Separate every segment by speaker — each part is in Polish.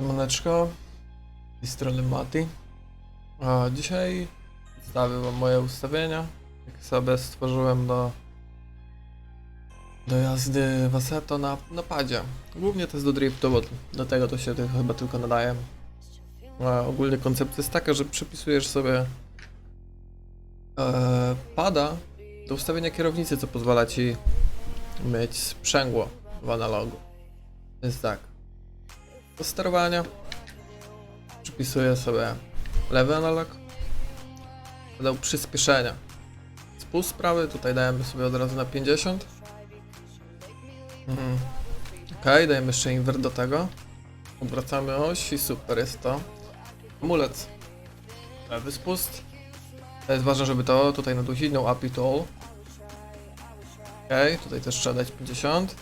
Speaker 1: Siemaneczko, z strony Mati. A dzisiaj przedstawię wam moje ustawienia, jakie sobie stworzyłem do, do jazdy w Assetto na, na padzie. Głównie to jest do driftu, bo do tego to się chyba tylko nadaje. A ogólnie koncepcja jest taka, że przypisujesz sobie e, pada do ustawienia kierownicy, co pozwala ci mieć sprzęgło w analogu. Jest tak. Do sterowania przypisuję sobie lewy analog. Dał przyspieszenia. Spust prawy, tutaj dajemy sobie od razu na 50. Mhm. Ok, dajemy jeszcze invert do tego. Odwracamy oś i super jest to. Hamulec. Lewy spust. To jest ważne, żeby to tutaj nadusić, no up it all. Ok, tutaj też trzeba dać 50.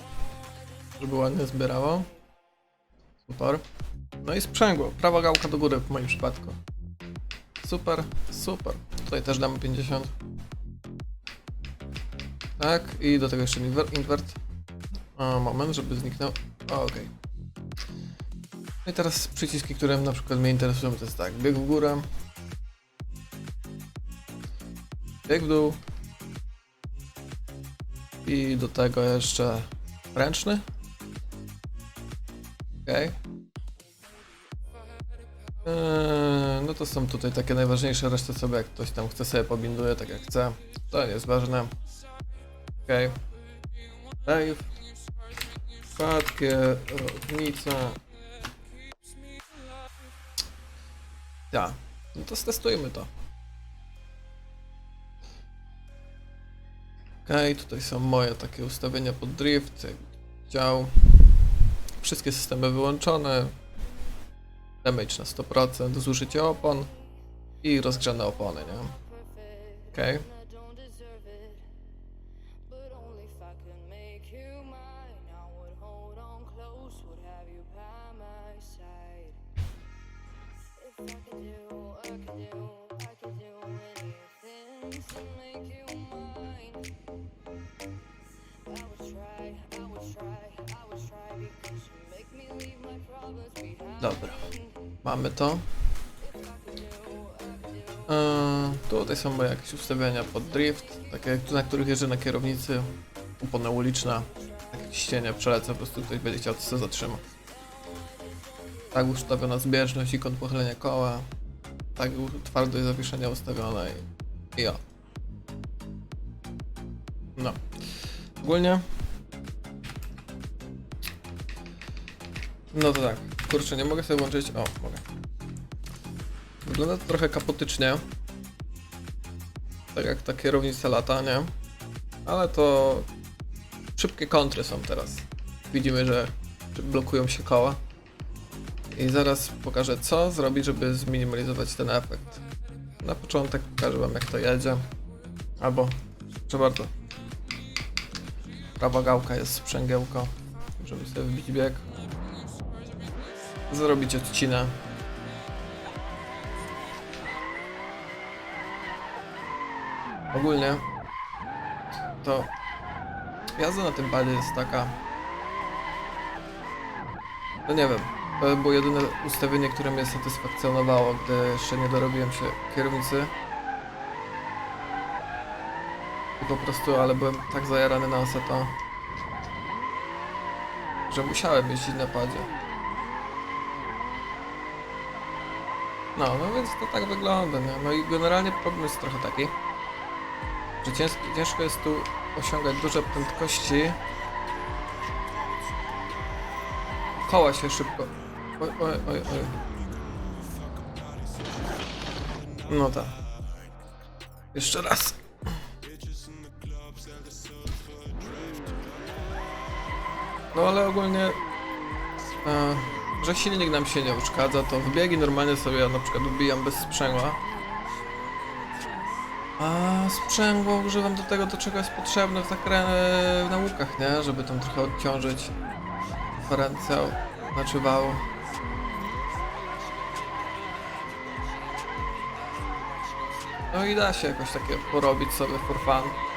Speaker 1: Żeby ładnie zbierało. Super. No i sprzęgło. Prawa gałka do góry w moim przypadku. Super, super. Tutaj też damy 50. Tak, i do tego jeszcze invert. O, moment, żeby zniknął. Okej. No i teraz przyciski, które na przykład mnie interesują, to jest tak, bieg w górę. Bieg w dół. I do tego jeszcze ręczny. Okej. Eee, no to są tutaj takie najważniejsze, resztę sobie jak ktoś tam chce sobie pobinduje tak jak chce. To nie jest ważne. Okej. Save. Spadkie, różnica. Ja. No to stestujmy to. Okej, tutaj są moje takie ustawienia pod drift, chciał. Wszystkie systemy wyłączone. Damage na 100%, zużycie opon i rozgrzane opony, nie? Okej.
Speaker 2: Make you
Speaker 1: Dobra. Mamy to. Eee, tutaj są moje jakieś ustawienia pod drift, takie jak tu, na których jeżdżę na kierownicy. Opona uliczna, takie ciśnienie przelecę, po prostu ktoś będzie chciał, to się zatrzyma. Tak ustawiona zbieżność i kąt pochylenia koła. Tak twardość zawieszenia ustawiona i, i o. Ogólnie No to tak. Kurczę, nie mogę sobie włączyć. O, mogę. Wygląda to trochę kapotycznie. Tak jak ta kierownica lata, nie? Ale to szybkie kontry są teraz. Widzimy, że blokują się koła. I zaraz pokażę co zrobić, żeby zminimalizować ten efekt. Na początek pokażę wam jak to jedzie. Albo, proszę bardzo. Prawa gałka jest sprzęgiełko, żeby sobie wbić bieg zrobić odcinę. Ogólnie to jazda na tym padzie jest taka. No nie wiem. To było jedyne ustawienie, które mnie satysfakcjonowało, gdy jeszcze nie dorobiłem się kierownicy. I po prostu, ale byłem tak zajarany na Assetto, że musiałem jeździć na padzie. No, no więc to tak wygląda, nie? No i generalnie problem jest trochę taki, że ciężko, ciężko jest tu osiągać duże prędkości. Koła się szybko. Oj, oj, oj, oj. No tak. Jeszcze raz. No ale ogólnie e, że silnik nam się nie uszkadza, to w biegi normalnie sobie na przykład ubijam bez sprzęgła. A sprzęgło używam do tego, do czego jest potrzebne w, zakrę... w naukach, nie? Żeby tam trochę odciążyć dyferencjał, znaczy wał. No i da się jakoś takie porobić sobie for fun.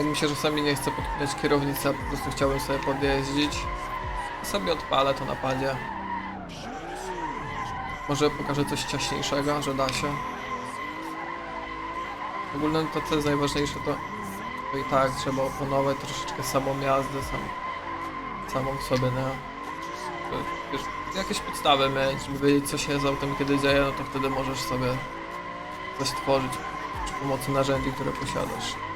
Speaker 1: Jak mi się czasami nie chce podpinać kierownicy, a po prostu chciałbym sobie podjeździć, sobie odpalę to na padzie. Może pokażę coś ciaśniejszego, że da się. Ogólnie to co jest najważniejsze to, to i tak trzeba oponować troszeczkę samą jazdę, sam, samą sobie? To, Wiesz, jakieś podstawy mieć, żeby wiedzieć co się z autem kiedy dzieje, no to wtedy możesz sobie coś stworzyć przy pomocy narzędzi, które posiadasz.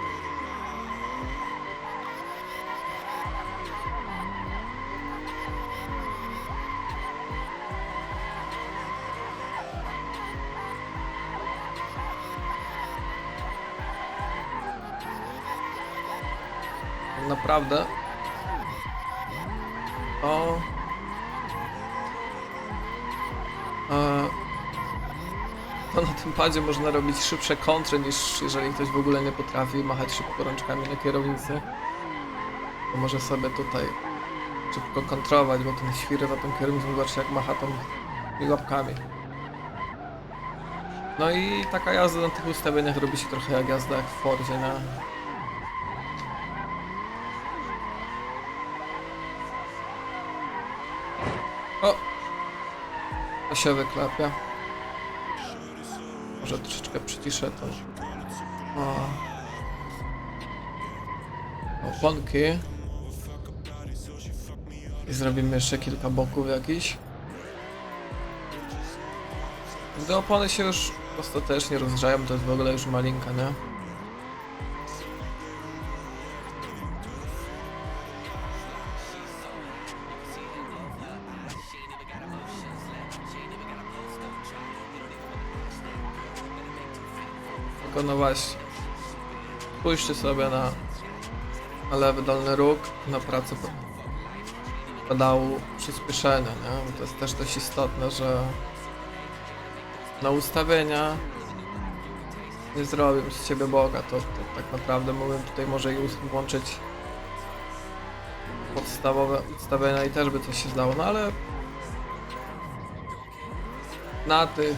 Speaker 1: Naprawdę? E, to na tym padzie można robić szybsze kontry niż jeżeli ktoś w ogóle nie potrafi machać szybko rączkami na kierownicy. To może sobie tutaj szybko kontrolować, bo ten świry na tą kierownicą zobaczcie jak macha tą łapkami. No i taka jazda na tych ustawieniach robi się trochę jak jazda jak w Fordzie, nie? Się wyklepia. Może troszeczkę przyciszę to. O. Oponki. I zrobimy jeszcze kilka boków jakichś. Gdy opony się już ostatecznie rozgrzają, to jest w ogóle już malinka, nie? No właśnie. Spójrzcie sobie na, lewy dolny róg, na pracę pe- pedału przyspieszenia, nie? Bo to jest też dość istotne, że na ustawienia nie zrobią z ciebie Boga, to, to tak naprawdę mógłbym tutaj może i włączyć podstawowe ustawienia i też by coś się zdało, no ale na tych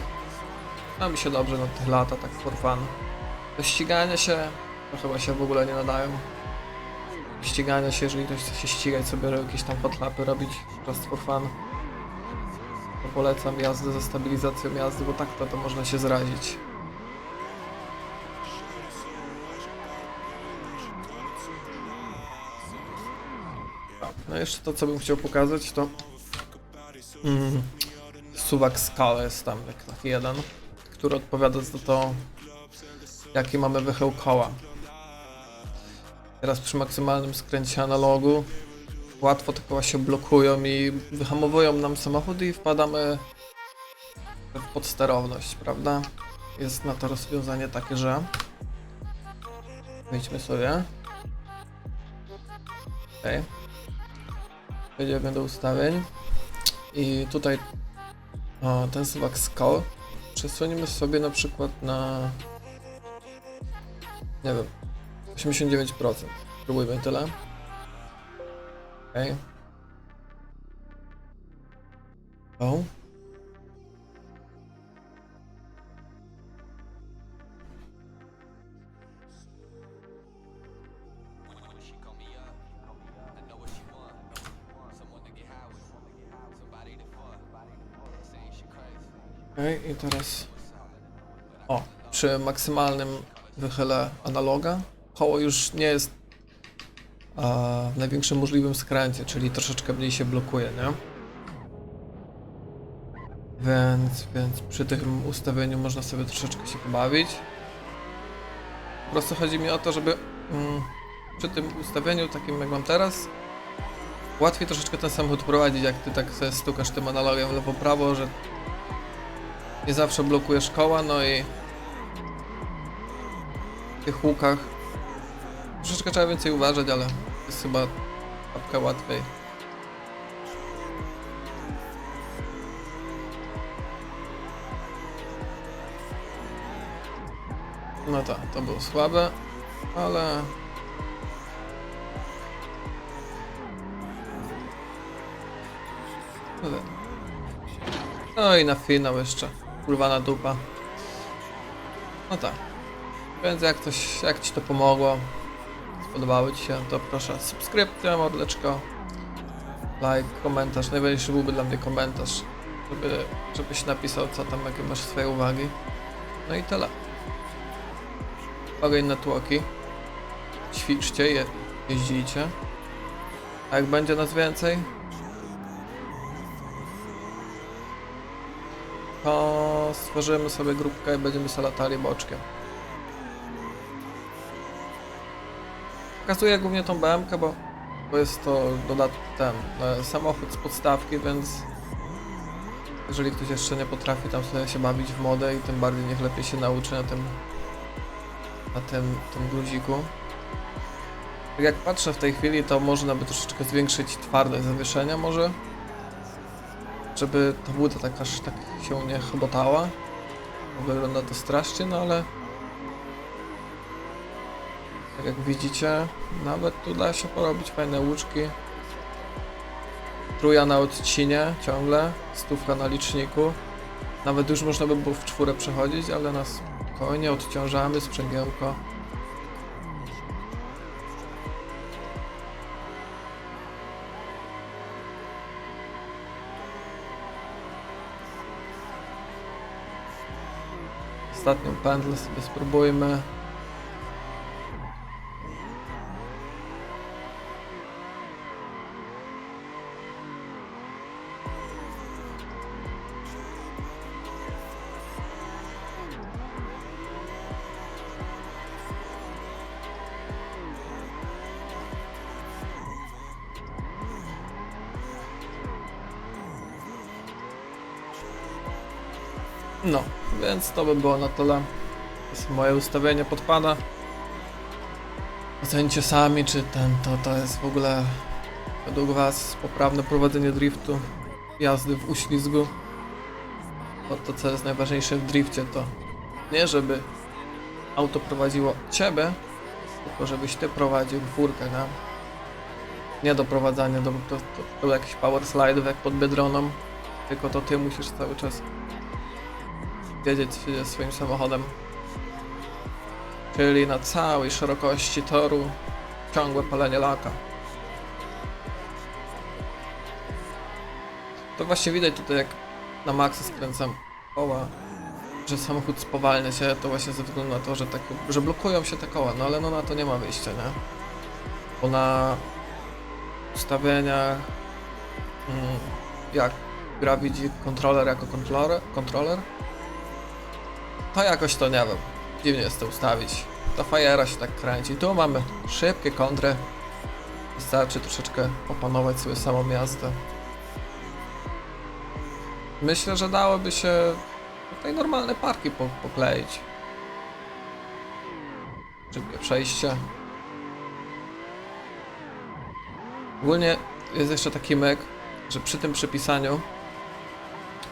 Speaker 1: no mi się dobrze na tych lata, tak for fun. Do ścigania się to chyba się w ogóle nie nadają. Ścigania się, jeżeli ktoś chce się ścigać sobie, jakieś tam potlapy robić, just for fun. To polecam jazdę ze stabilizacją jazdy, bo tak to, to można się zrazić. No jeszcze to, co bym chciał pokazać, to mm, suwak skala jest tam, jak jeden, który odpowiada za to, jaki mamy wychył koła. Teraz przy maksymalnym skręcie analogu łatwo te koła się blokują i wyhamowują nam samochód i wpadamy w podsterowność, prawda? Jest na to rozwiązanie takie, że wejdźmy sobie. Ok. Przejdziemy do ustawień i tutaj o, ten suwak skull przesuniemy sobie na przykład na nie wiem 89% spróbujmy tyle Okej. O. Okej, i teraz o, przy maksymalnym wychyle analoga koło już nie jest a, w największym możliwym skręcie, czyli troszeczkę mniej się blokuje, nie? Więc, więc przy tym ustawieniu można sobie troszeczkę się pobawić. Po prostu chodzi mi o to, żeby mm, przy tym ustawieniu takim jak mam teraz łatwiej troszeczkę ten samochód prowadzić, jak ty tak sobie stukasz tym analogiem lewo-prawo, że nie zawsze blokujesz koła, no i tych łukach troszeczkę trzeba więcej uważać, ale jest chyba papkę łatwiej. No tak, to było słabe, ale... Ale- No i na finał jeszcze. Kurwana dupa. No tak. Więc jak coś, jak ci to pomogło, spodobało ci się, to proszę subskrypcja, mordeczko, like, komentarz. Najważniejszy byłby dla mnie komentarz. żeby, żebyś napisał co tam, jakie masz swoje uwagi. No i tyle. Ogień na tłoki. Ćwiczcie, je, jeździcie. A jak będzie nas więcej, to stworzymy sobie grupkę i będziemy sobie latali boczkiem. Pokazuję głównie tą BMK, bo, jest to dodatek ten e, samochód z podstawki, więc jeżeli ktoś jeszcze nie potrafi tam sobie się bawić w modę i tym bardziej niech lepiej się nauczy na tym na tym, tym guziku. Tak jak patrzę w tej chwili, to można by troszeczkę zwiększyć twardość zawieszenia może. Żeby ta buda tak aż tak się nie chobotała. Bo Wygląda to strasznie, no ale tak jak widzicie, nawet tu da się porobić fajne łuczki. Truja na odcinie ciągle, stówka na liczniku. Nawet już można by było w czwórę przechodzić, ale na spokojnie odciążamy sprzęgiełko. Ostatnią pętlę sobie spróbujmy. No, więc to by było na tyle. To jest moje ustawienie podpada. Ocencie sami, czy ten, to, to jest w ogóle według Was poprawne prowadzenie driftu, jazdy w uślizgu. Bo to, co jest najważniejsze w drifcie, to nie żeby auto prowadziło Ciebie, tylko żebyś Ty prowadził furkę, nie? Nie doprowadzanie do, do, do, jakichś power slide'ów jak pod Biedroną, tylko to Ty musisz cały czas wiedzieć swoim samochodem. Czyli na całej szerokości toru ciągłe palenie laka. To właśnie widać tutaj jak na maksa skręcam koła, że samochód spowalnia się, to właśnie ze względu na to, że, tak, że blokują się te koła, no ale no na to nie ma wyjścia, nie? Bo na ustawieniach mm, jak gra widzi kontroler jako kontroler, kontroler to jakoś to nie wiem. Dziwnie jest to ustawić. Ta fajera się tak kręci. Tu mamy szybkie kontry. Wystarczy troszeczkę opanować sobie samą jazdę. Myślę, że dałoby się tutaj normalne parki po pokleić. Szybkie przejście. Ogólnie jest jeszcze taki myk, że przy tym przypisaniu,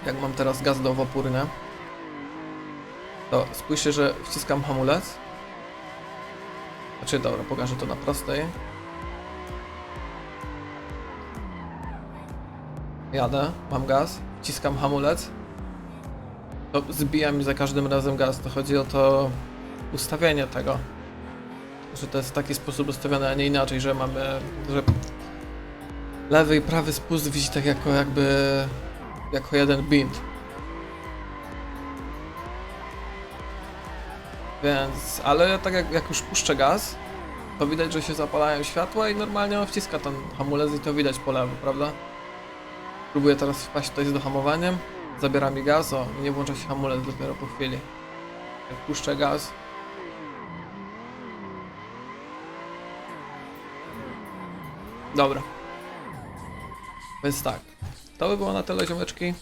Speaker 1: jak mam teraz gaz do opórny, to spójrzcie, że wciskam hamulec. Znaczy, dobra, pokażę to na prostej. Jadę, mam gaz, wciskam hamulec. To zbija mi za każdym razem gaz. To chodzi o to ustawienie tego. Że to jest w taki sposób ustawione, a nie inaczej, że mamy, że lewy i prawy spust widzi tak jako jakby, jako jeden bint. Więc, ale tak jak, jak już puszczę gaz, to widać, że się zapalają światła i normalnie on wciska ten hamulec i to widać po lewo, prawda? Próbuję teraz wpaść tutaj z dohamowaniem, zabiera mi gaz, o, nie włącza się hamulec dopiero po chwili. Jak puszczę gaz, Dobra. Więc tak. To by było na tyle, ziomeczki.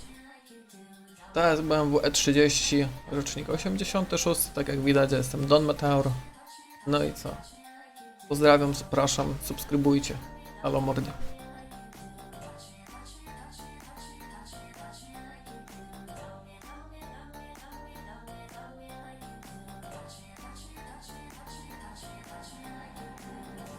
Speaker 1: To jest BMW E30, rocznik 86, tak jak widać, jestem Don Meteor. No i co? Pozdrawiam, zapraszam, subskrybujcie. Halo mordzie.